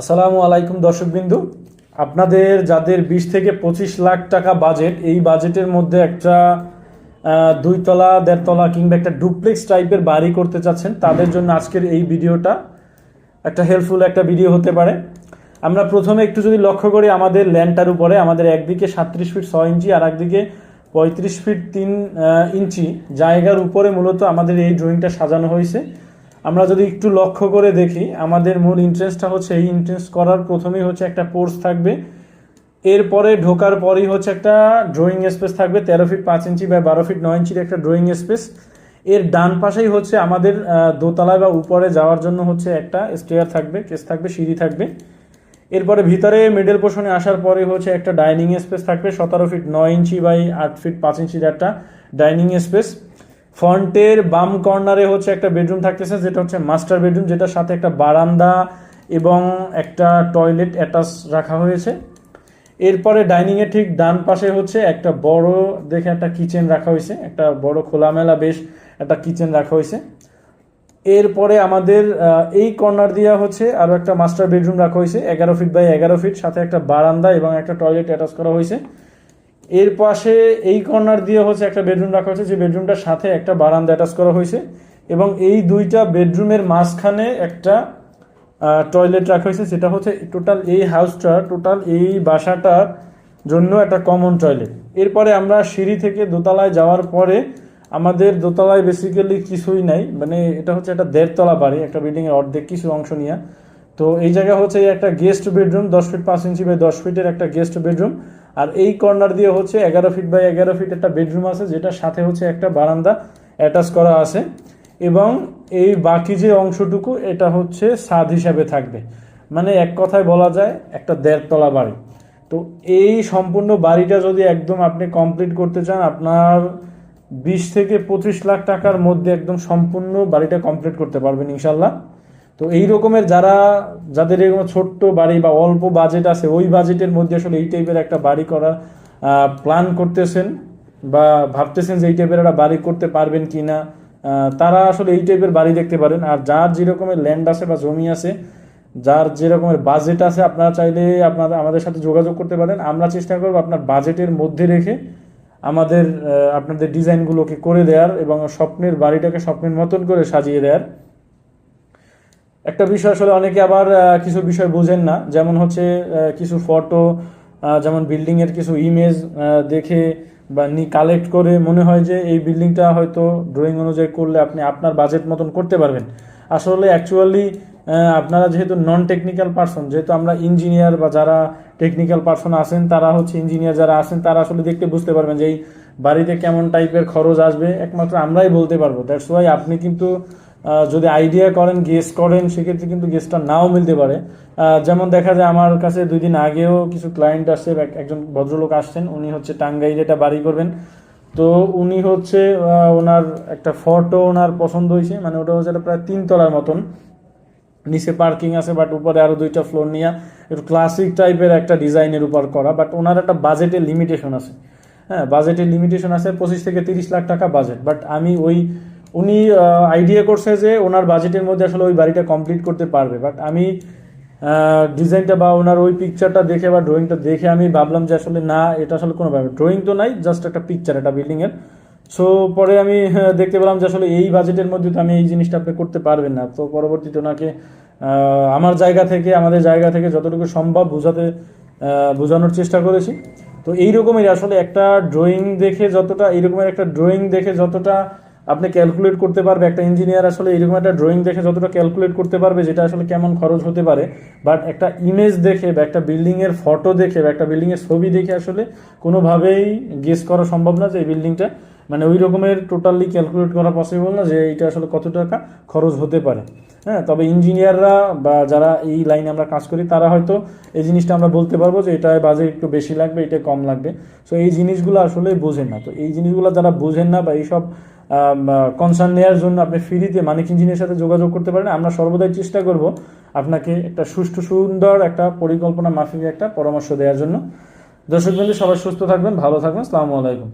আসসালামু আলাইকুম দর্শকবিন্দু। আপনাদের যাদের বিশ থেকে পঁচিশ লাখ টাকা বাজেট এই বাজেটের মধ্যে একটা দুইতলা, দেড়তলা কিংবা একটা ডুপ্লেক্স টাইপের বাড়ি করতে চাচ্ছেন, তাদের জন্য আজকের এই ভিডিওটা একটা হেল্পফুল একটা ভিডিও হতে পারে। আমরা প্রথমে একটু যদি লক্ষ্য করি আমাদের ল্যান্ডটার উপরে, আমাদের একদিকে সাতত্রিশ ফিট ছয় ইঞ্চি, আর একদিকে পঁয়ত্রিশ ফিট তিন ইঞ্চি। জায়গার উপরে মূলত আমাদের এই ড্রয়িংটা সাজানো হয়েছে। আমরা যদি একটু লক্ষ্য করে দেখি, আমাদের মূল ইন্টারেস্টটা হচ্ছে, এই ইন্টারেস্ট করার প্রথমেই হচ্ছে একটা কোর্স থাকবে। এরপরে ঢোকার পরেই হচ্ছে একটা ড্রয়িং স্পেস থাকবে, তেরো ফিট পাঁচ ইঞ্চি বা বারো ফিট নয় ইঞ্চির একটা ড্রয়িং স্পেস এর ডান পাশেই হচ্ছে আমাদের দোতলায় বা উপরে যাওয়ার জন্য হচ্ছে একটা স্টেয়ার থাকবে, কেস থাকবে, সিঁড়ি থাকবে। এরপরে ভিতরে মিডল পোর্শনে আসার পরে হচ্ছে একটা ডাইনিং স্পেস থাকবে, সতেরো ফিট নয় ইঞ্চি বাই আট ফিট পাঁচ ইঞ্চির একটা ডাইনিং স্পেস ফ্রন্টের বাম কর্নারে হচ্ছে একটা বেডরুম থাকতেছে, যেটা হচ্ছে মাস্টার বেডরুম, যেটার সাথে একটা বারান্দা এবং একটা টয়লেট অ্যাটাচ রাখা হয়েছে। এরপরে ডাইনিংয়ের ঠিক ডান পাশে হচ্ছে একটা বড়, দেখে একটা কিচেন রাখা হয়েছে, একটা বড় খোলামেলা বেশ একটা কিচেন রাখা হয়েছে। এরপরে আমাদের এই কর্নার দিয়া হচ্ছে আরও একটা মাস্টার বেডরুম রাখা হয়েছে, এগারো ফিট বাই এগারো ফিট, সাথে একটা বারান্দা এবং একটা টয়লেট অ্যাটাচ করা হয়েছে। এর পাশে এই কর্নার দিয়ে হচ্ছে একটা বেডরুম রাখা হয়েছে, যে বেডরুমটার সাথে একটা বারান্দা অ্যাটাচ করা হয়েছে এবং এই দুইটা বেডরুমের মাঝখানে একটা টয়লেট রাখা হয়েছে, সেটা হচ্ছে টোটাল এই হাউসটা টোটাল এই বাসাটার জন্য একটা কমন টয়লেট এরপরে আমরা সিঁড়ি থেকে দোতলায় যাওয়ার পরে আমাদের দোতলায় বেসিক্যালি কিছুই নাই মানে এটা হচ্ছে একটা দেড়তলা বাড়ি, একটা বিল্ডিংয়ের অর্ধেক কিছু অংশ নিয়ে। তো এই জায়গা হচ্ছে একটা গেস্ট বেডরুম দশ ফিট পাঁচ ইঞ্চি বাই দশ ফিটের একটা গেস্ট বেডরুম আর এই কর্নার দিয়ে হচ্ছে এগারো ফিট বাই এগারো ফিট একটা বেডরুম আছে যেটা সাথে হচ্ছে একটা বারান্দা অ্যাটাচ করা আছে এবং এই বাকি যে অংশটুকু, এটা হচ্ছে ছাদ হিসাবে থাকবে। মানে এক কথায় বলা যায়, একটা দেড়তলা বাড়ি। তো এই সম্পূর্ণ বাড়িটা যদি একদম আপনি কমপ্লিট করতে চান, আপনার বিশ থেকে পঁচিশ লাখ টাকার মধ্যে একদম সম্পূর্ণ বাড়িটা কমপ্লিট করতে পারবেন ইনশাল্লাহ। তো এই রকমের যারা, যাদের এরকম ছোট্ট বাড়ি বা অল্প বাজেট আছে, ওই বাজেটের মধ্যে আসলে এই টাইপের একটা বাড়ি করা প্ল্যান করতেছেন বা ভাবতেছেন যে এই টাইপের একটা বাড়ি করতে পারবেন কি না তারা আসলে এই টাইপের বাড়ি দেখতে পারেন। আর যার যেরকমের ল্যান্ড আছে বা জমি আছে, যার যেরকমের বাজেট আছে, আপনারা চাইলে আপনারা, আমাদের সাথে যোগাযোগ করতে পারেন। আমরা চেষ্টা করব আপনার বাজেটের মধ্যে রেখে আমাদের আপনাদের ডিজাইনগুলোকে করে দেওয়ার এবং স্বপ্নের বাড়িটাকে স্বপ্নের মতন করে সাজিয়ে দেওয়ার একটা বিষয় আসলে অনেকে আবার কিছু বিষয় বোঝেন না। যেমন হচ্ছে কিছু ফটো যেমন বিল্ডিং এর কিছু ইমেজ দেখে বা নি কালেক্ট করে মনে হয় যে এই বিল্ডিংটা হয়তো ড্রয়িং অনুযায়ী করলে আপনি আপনার বাজেট মতন করতে পারবেন। আসলে অ্যাকচুয়ালি আপনারা যেহেতু নন টেকনিক্যাল পার্সন যেহেতু আমরা ইঞ্জিনিয়ার বা যারা টেকনিক্যাল পার্সন আছেন, তারা হচ্ছে ইঞ্জিনিয়ার যারা আছেন, তারা আসলে দেখতে বুঝতে পারবেন যে এই বাড়িতে কেমন টাইপের খরচ আসবে। একমাত্র আমরাই বলতে পারব। দ্যাটস ওয়াই আপনি কিন্তু যদি আইডিয়া করেন গেস করেন, সেক্ষেত্রে কিন্তু গেসটা নাও মিলতে পারে। যেমন দেখা যায় আমার কাছে দুই দিন আগেও কিছু ক্লায়েন্ট আসছে একজন ভদ্রলোক আসছেন, উনি হচ্ছে টাঙ্গাইলে একটা বাড়ি করবেন। তো উনি হচ্ছে ওনার একটা ফটো ওনার পছন্দ হয়েছে মানে ওটা হচ্ছে প্রায় তিন তলার মতন। নিচে পার্কিং আছে বাট উপরে আরও দুইটা ফ্লোর নিয়ে একটু ক্লাসিক টাইপের একটা ডিজাইনের উপর করা বাট ওনার একটা বাজেটের লিমিটেশন আছে। হ্যাঁ বাজেটের লিমিটেশন আছে, পঁচিশ থেকে তিরিশ লাখ টাকা বাজেট বাট আমি ওই উনি আইডিয়া করছে যে ওনার বাজেটের মধ্যে আসলে ওই বাড়িটা কমপ্লিট করতে পারবে। বাট আমি ডিজাইনটা বা ওনার ওই পিকচারটা দেখে বা ড্রয়িংটা দেখে আমি ভাবলাম যে আসলে না, এটা আসলে কোনো ব্যাপার ড্রয়িং তো নাই জাস্ট একটা পিকচার একটা বিল্ডিংয়ের সো পরে আমি, দেখতে পেলাম যে আসলে এই বাজেটের মধ্যে তো আমি এই জিনিসটা আপনি করতে পারবেন না। তো পরবর্তীতে ওনাকে আমার জায়গা থেকে, আমাদের জায়গা থেকে যতটুকু সম্ভব বোঝাতে বোঝানোর চেষ্টা করেছি। তো এই রকমের আসলে একটা ড্রয়িং দেখে যতটা এই রকমের একটা ড্রয়িং দেখে যতটা আপনি ক্যালকুলেট করতে পারবে, একটা ইঞ্জিনিয়ার আসলে এরকম একটা ড্রয়িং দেখে যতটা ক্যালকুলেট করতে পারবে, যেটা আসলে কেমন খরচ হতে পারে। বাট একটা ইমেজ দেখে বা একটা বিল্ডিং এর ফটো দেখে বা একটা বিল্ডিং এর ছবি দেখে আসলে কোনোভাবেই গেস করা সম্ভব না যে এই বিল্ডিংটা মানে ওই রকমের টোটালি ক্যালকুলেট করা পসিবল না যে এটা আসলে কত টাকা খরচ হতে পারে। হ্যাঁ তবে ইঞ্জিনিয়াররা বা যারা এই লাইনে আমরা কাজ করি, তারা হয়তো এই জিনিসটা আমরা বলতে পারব যে এটা বাজেট একটু বেশি লাগবে, এটা কম লাগবে। সো এই জিনিসগুলো আসলে বোঝেন না। তো এই জিনিসগুলো যারা বোঝেন না বা এইসব কনসার্ন নেওয়ার জন্য আপনি ফ্রিতে মানিক ইঞ্জিনের সাথে যোগাযোগ করতে পারেন। আমরা সর্বদাই চেষ্টা করব আপনাকে একটা সুষ্ঠু, সুন্দর একটা পরিকল্পনা মাফিক একটা পরামর্শ দেওয়ার জন্য। দর্শক বিন্দু সবাই সুস্থ থাকবেন, ভালো থাকবেন। আসসালামু আলাইকুম।